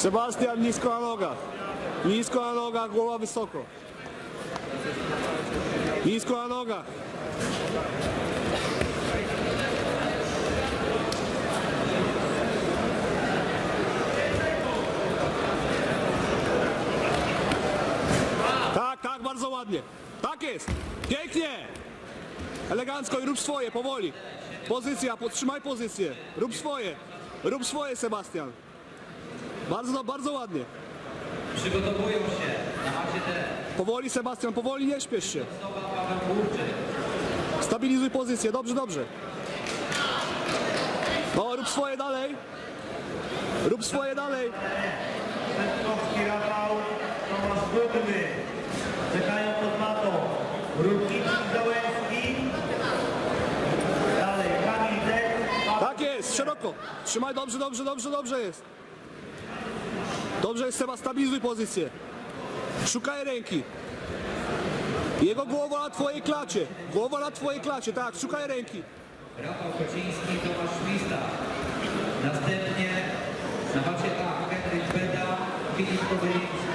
Sebastian nisko na nogach. Nisko na nogach, głowa wysoko. Nisko na nogach. Tak, tak, bardzo ładnie. Tak jest. Pięknie. Elegancko i rób swoje, powoli. Pozycja, podtrzymaj pozycję. Rób swoje. Rób swoje, Sebastian. Bardzo, bardzo ładnie. Przygotowują się na macie D. Powoli, Sebastian, powoli, nie śpiesz się. Stabilizuj pozycję, dobrze, dobrze. No, rób swoje dalej. Rób swoje dalej. Piotrkowski Rafał, Tomasz Budny. Czekają pod matą. Rutnicki Załęski. Dalej Kamil Dek. Tak jest, szeroko. Trzymaj, dobrze, dobrze, dobrze, dobrze jest. Dobrze Seba, stabilizuj pozycję. Szukaj ręki. Jego głowa na twojej klacie. Głowa na twojej klacie, tak, szukaj ręki. Rafał Kociński, Tomasz. Następnie na Henryk Beda, Filip.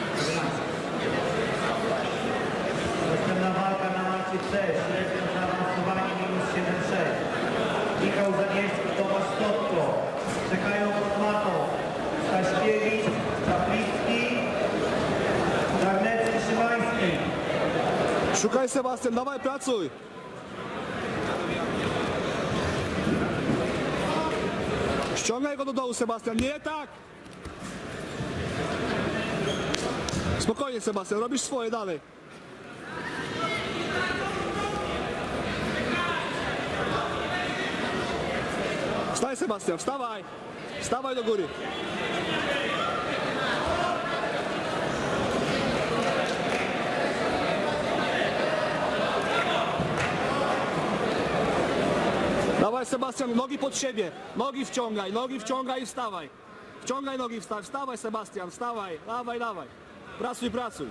Szukaj, Sebastian, dawaj, pracuj. Ściągaj go do dołu, Sebastian, nie tak. Spokojnie, Sebastian, robisz swoje dalej. Wstawaj, Sebastian, wstawaj. Wstawaj do góry. Dawaj Sebastian, nogi pod siebie. Nogi wciągaj, nogi wciągaj i wstawaj. Wciągaj nogi, wstawaj, wstawaj Sebastian, wstawaj, dawaj, dawaj. Pracuj, pracuj.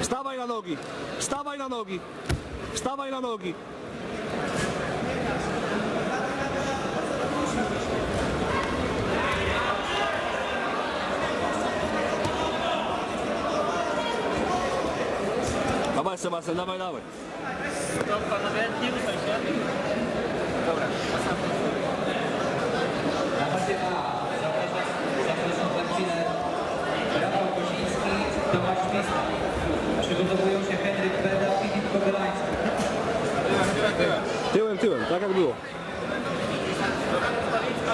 Wstawaj na nogi, wstawaj na nogi, wstawaj na nogi. Dawaj Sebastian, dawaj, dawaj. Na macie A zapraszam, zapraszam za chwilę Rafał Kociński, Tomasz Szwista. Przygotowują się Henryk Beda, Filip Kowalański. Tyłem, tyłem, tak jak było.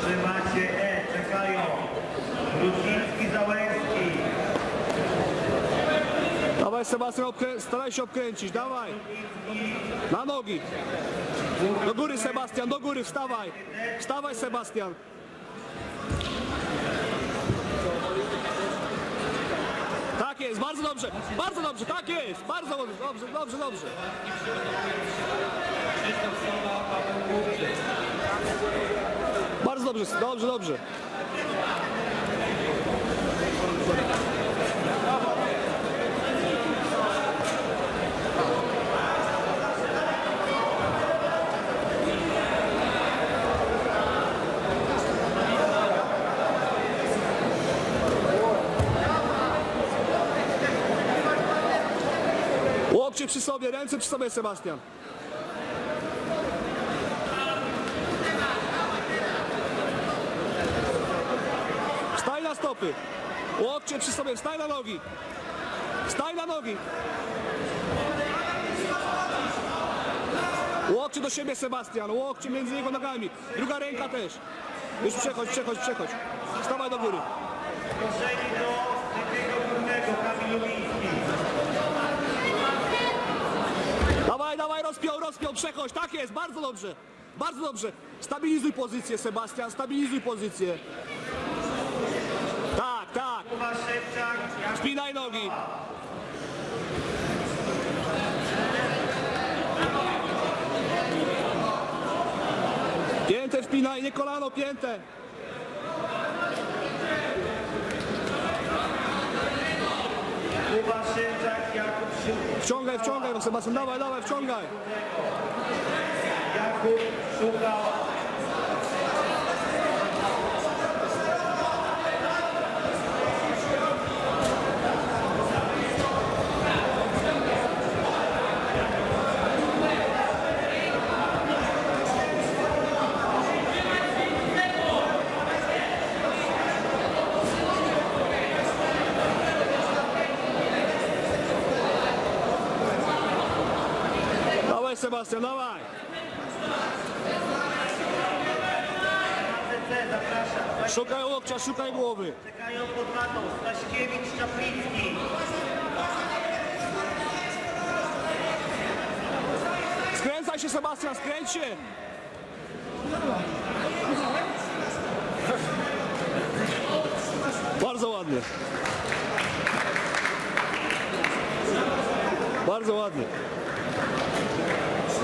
Przy macie E. Czekają. Rutnicki, Załęski. Dawaj Sebastian, obkrę... staraj się obkręcić, dawaj. Na nogi. Do góry Sebastian, do góry, wstawaj. Wstawaj Sebastian. Tak jest, bardzo dobrze, bardzo dobrze, tak jest, bardzo dobrze, dobrze, dobrze, dobrze. Bardzo dobrze, dobrze, dobrze. Łokcie przy sobie, ręce przy sobie, Sebastian. Wstaj na stopy. Łokcie przy sobie, wstaj na nogi. Wstaj na nogi. Łokcie do siebie, Sebastian. Łokcie między jego nogami. Druga ręka też. Już przechodź, przechodź, przechodź. Wstawaj do góry. Do górnego. Dawaj, dawaj, rozpiął, przechodź. Tak jest, bardzo dobrze. Bardzo dobrze. Stabilizuj pozycję, Sebastian. Stabilizuj pozycję. Tak, tak. Spinaj nogi. Piętę wpinaj, nie kolano, piętę. Wciągaj, wciągaj, Sebastian, dawaj, dawaj, wciągaj. Jakub szukał Sebastian, dawaj! Szukaj łokcia, szukaj głowy. Czekają pod matą. Staśkiewicz, Czaplicki. Skręcaj się Sebastian, skręć się! Bardzo ładnie. Bardzo ładnie.